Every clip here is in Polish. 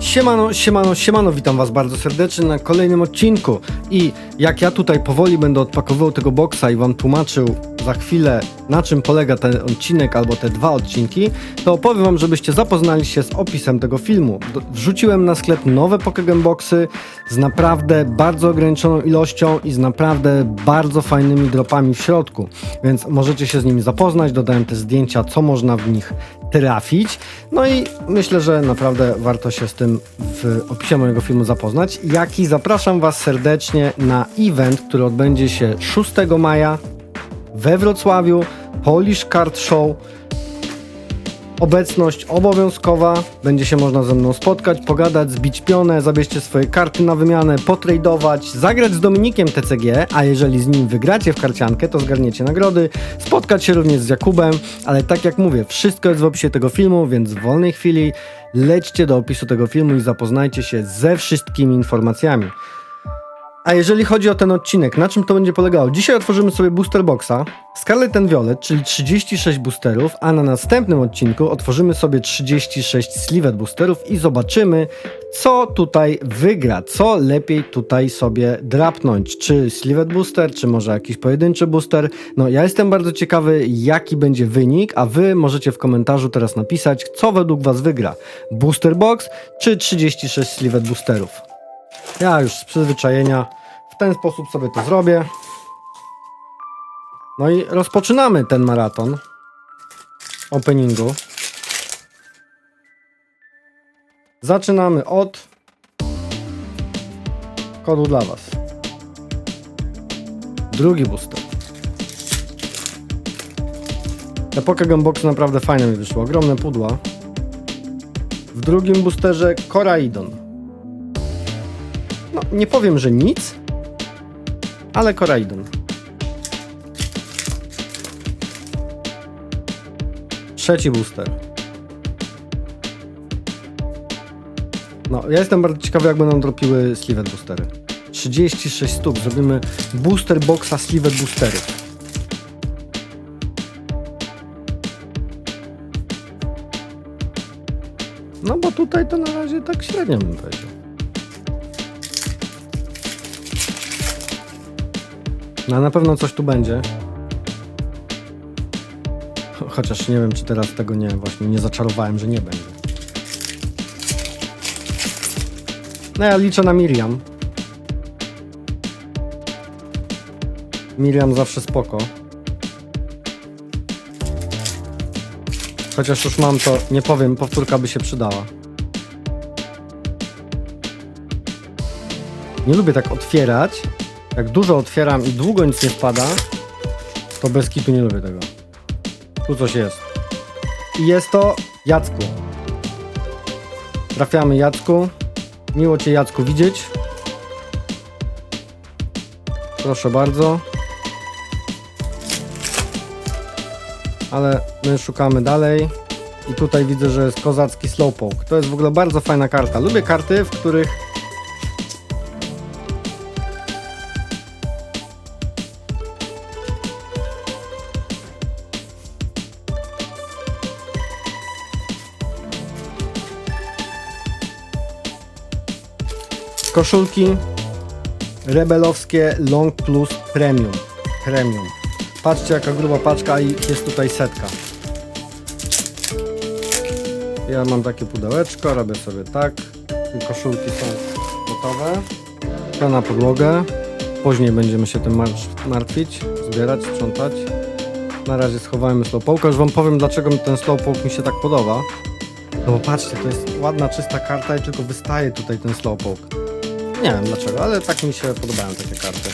Siemano, siemano, siemano, witam was bardzo serdecznie na kolejnym odcinku. I jak ja tutaj powoli będę odpakowywał tego boksa i wam tłumaczył za chwilę na czym polega ten odcinek albo te dwa odcinki, to opowiem wam, żebyście zapoznali się z opisem tego filmu. Wrzuciłem na sklep nowe Pokémon Boxy z naprawdę bardzo ograniczoną ilością i z naprawdę bardzo fajnymi dropami w środku, więc możecie się z nimi zapoznać, dodałem te zdjęcia, co można w nich trafić. No i myślę, że naprawdę warto się z tym w opisie mojego filmu zapoznać. Jak i zapraszam Was serdecznie na event, który odbędzie się 6 maja we Wrocławiu. Polish Card Show. Obecność obowiązkowa, będzie się można ze mną spotkać, pogadać, zbić pionę, zabierzcie swoje karty na wymianę, potradować, zagrać z Dominikiem TCG, a jeżeli z nim wygracie w karciankę, to zgarniecie nagrody, spotkać się również z Jakubem, ale tak jak mówię, wszystko jest w opisie tego filmu, więc w wolnej chwili lećcie do opisu tego filmu i zapoznajcie się ze wszystkimi informacjami. A jeżeli chodzi o ten odcinek, na czym to będzie polegało? Dzisiaj otworzymy sobie booster boxa Scarlet and Violet, czyli 36 boosterów, a na następnym odcinku otworzymy sobie 36 Slivet boosterów i zobaczymy, co tutaj wygra, co lepiej tutaj sobie drapnąć. Czy Slivet booster, czy może jakiś pojedynczy booster. No ja jestem bardzo ciekawy, jaki będzie wynik, a wy możecie w komentarzu teraz napisać, co według was wygra. Booster box, czy 36 Slivet boosterów. Ja już z przyzwyczajenia w ten sposób sobie to zrobię. No i rozpoczynamy ten maraton openingu. Zaczynamy od kodu dla Was. Drugi booster. Te Pokémon Box naprawdę fajne mi wyszło. Ogromne pudła. W drugim boosterze Koraidon. Nie powiem, że nic, ale Koraidon. Trzeci booster. No, ja jestem bardzo ciekawy, jak będą dropiły Slivet boostery. 36 sztuk. Zrobimy booster boxa Slivet boostery. No bo tutaj to na razie tak średnio bym powiedział. No na pewno coś tu będzie. Cho- Chociaż nie wiem, czy teraz tego nie, właśnie nie zaczarowałem, że nie będzie. No ja liczę na Miriam. Miriam zawsze spoko. Chociaż już mam to, nie powiem, powtórka by się przydała. Nie lubię tak otwierać. Jak dużo otwieram i długo nic nie wpada, to bez kitu nie lubię tego. Tu coś jest. I jest to Jacku. Trafiamy Jacku. Miło Cię Jacku widzieć. Proszę bardzo. Ale my szukamy dalej. I tutaj widzę, że jest kozacki Slowpoke. To jest w ogóle bardzo fajna karta. Lubię karty, w których Koszulki rebelowskie Long Plus Premium. Premium. Patrzcie jaka gruba paczka i jest tutaj setka. Ja mam takie pudełeczko, robię sobie tak. Koszulki są gotowe. To na podłogę. Później będziemy się tym martw- martwić, zbierać, sprzątać. Na razie schowajmy slowpoke. Już wam powiem dlaczego ten slowpoke mi się tak podoba. No bo patrzcie, to jest ładna, czysta karta i tylko wystaje tutaj ten slowpoke. Nie wiem dlaczego, ale tak mi się podobają takie karty.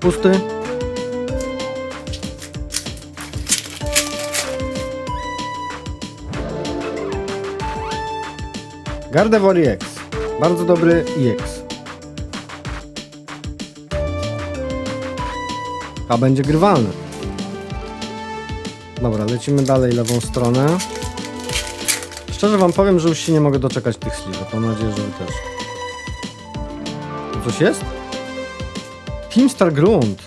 Pusty. Gardevoir EX. Bardzo dobry EX. A będzie grywalny. Dobra, lecimy dalej lewą stronę. Szczerze wam powiem, że już się nie mogę doczekać tych sliwek. Mam nadzieję, że wy też. Tu coś jest? Teamstar Grunt.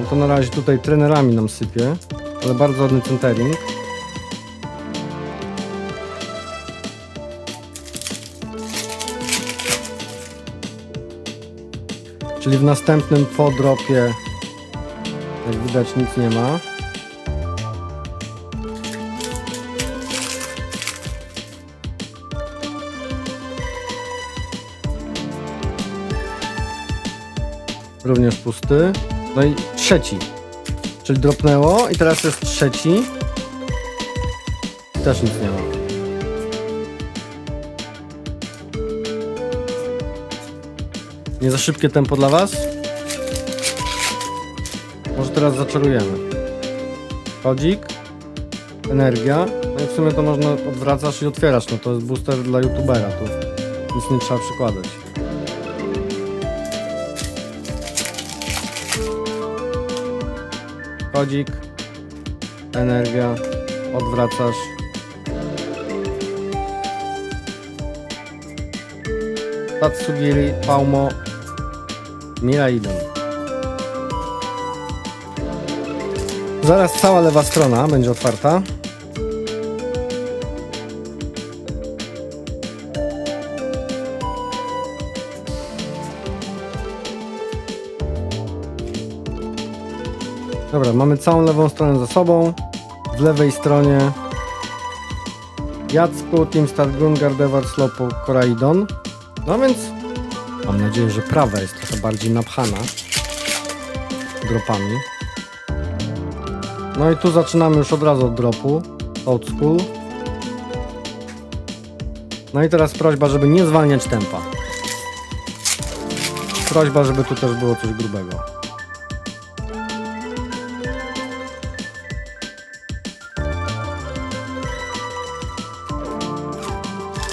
No to na razie tutaj trenerami nam sypie, ale bardzo ładny centering. Czyli w następnym podropie, jak widać, nic nie ma. Również pusty. No i trzeci. Czyli dropnęło i teraz jest trzeci. Też nic nie ma. Nie za szybkie tempo dla was? Może teraz zaczarujemy. Chodzik. Energia. No i w sumie to można odwracasz i otwierasz. No to jest booster dla youtubera. Tu nic nie trzeba przykładać. Chodzik. Energia. Odwracasz. Tatsugiri, Paumo, Miraidon. Zaraz cała lewa strona będzie otwarta. Dobra, mamy całą lewą stronę za sobą. W lewej stronie Jacku, Team Star Gungar, Devar, Slopo, Koraidon. No więc mam nadzieję, że prawa jest trochę bardziej napchana dropami. No i tu zaczynamy już od razu od dropu. Old school. No i teraz prośba, żeby nie zwalniać tempa. Prośba, żeby tu też było coś grubego.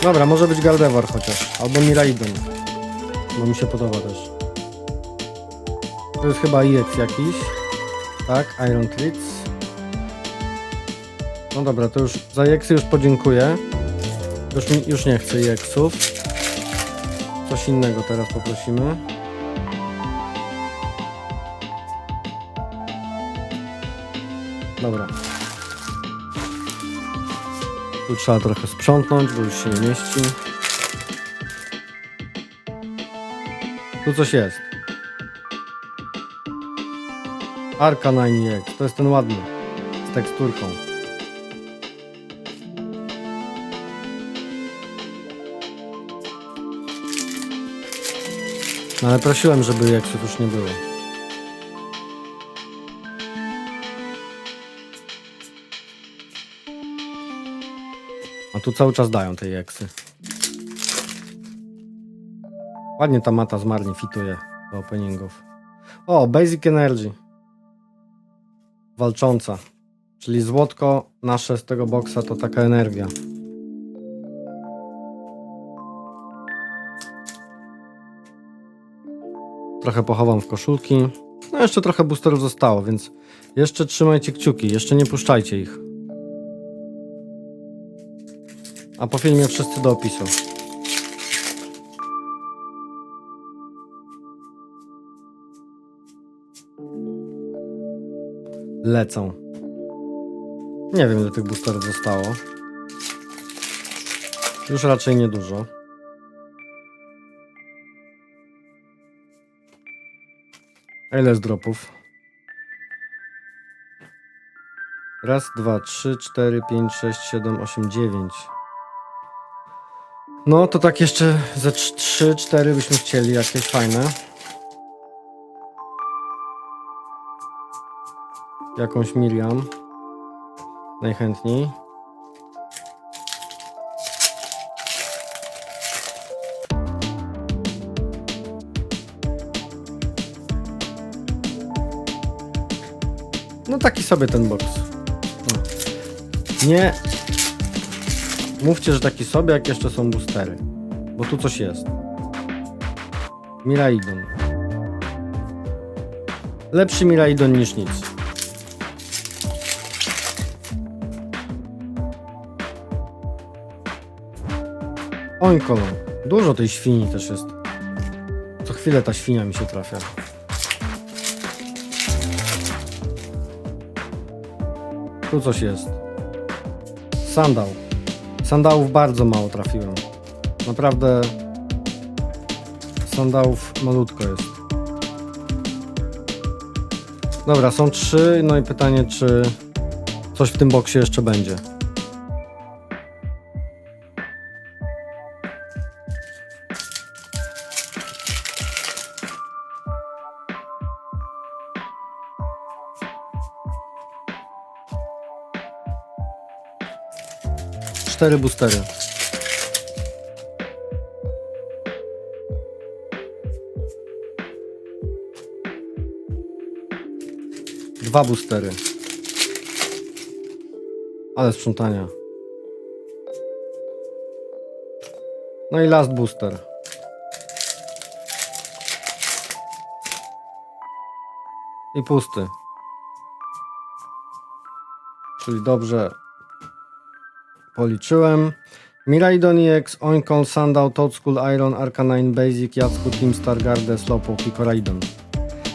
Dobra, może być Gardevoir chociaż. Albo Miraidon. Bo mi się podoba też. To jest chyba EX jakiś. Tak, Iron. No dobra, to już za EXy już podziękuję. Już, mi- już nie chcę EXów. Coś innego teraz poprosimy. Dobra. Tu trzeba trochę sprzątnąć, bo już się nie mieści. Tu coś jest. Arcanine X. To jest ten ładny. Z teksturką. No ale prosiłem, żeby Xów już nie było. A tu cały czas dają tej eksy. Ładnie ta mata zmarnie fituje do openingów. O, Basic Energy. Walcząca. Czyli złotko nasze z tego boksa to taka energia. Trochę pochowam w koszulki. No jeszcze trochę boosterów zostało, więc jeszcze trzymajcie kciuki, jeszcze nie puszczajcie ich. A po filmie wszyscy do opisu. Lecą. Nie wiem ile tych boosterów zostało. Już raczej niedużo. A ile z dropów? Raz, dwa, trzy, cztery, pięć, sześć, siedem, osiem, dziewięć. No to tak jeszcze ze trz- trzy, cztery byśmy chcieli jakieś fajne. Jakąś Miriam. Najchętniej. No taki sobie ten. No. Nie mówcie, że taki sobie, jak jeszcze są boostery. Bo tu coś jest. Miraidon. Lepszy Miraidon niż nic. Oinkolon. Dużo tej świni też jest. Co chwilę ta świnia mi się trafia. Tu coś jest. Sandał. Sandałów bardzo mało trafiłem. Naprawdę sandałów malutko jest. Dobra, są trzy, no i pytanie, czy coś w tym boksie jeszcze będzie. Cztery boostery. Dwa boostery. Ale sprzątania. No i last booster. I pusty. Czyli dobrze policzyłem. Miraidon EX, Oinkol, Sandał, Toad School, Iron, Arcanine, Basic, Jacku, Team Stargarde, Slowpoke i Koraidon.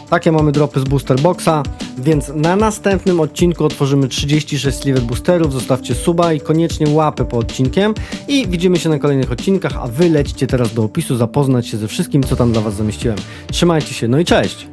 Takie mamy dropy z Booster Boxa, więc na następnym odcinku otworzymy 36 sliver boosterów. Zostawcie suba i koniecznie łapę po odcinkiem i widzimy się na kolejnych odcinkach, a wy lećcie teraz do opisu zapoznać się ze wszystkim, co tam dla was zamieściłem. Trzymajcie się, no i cześć!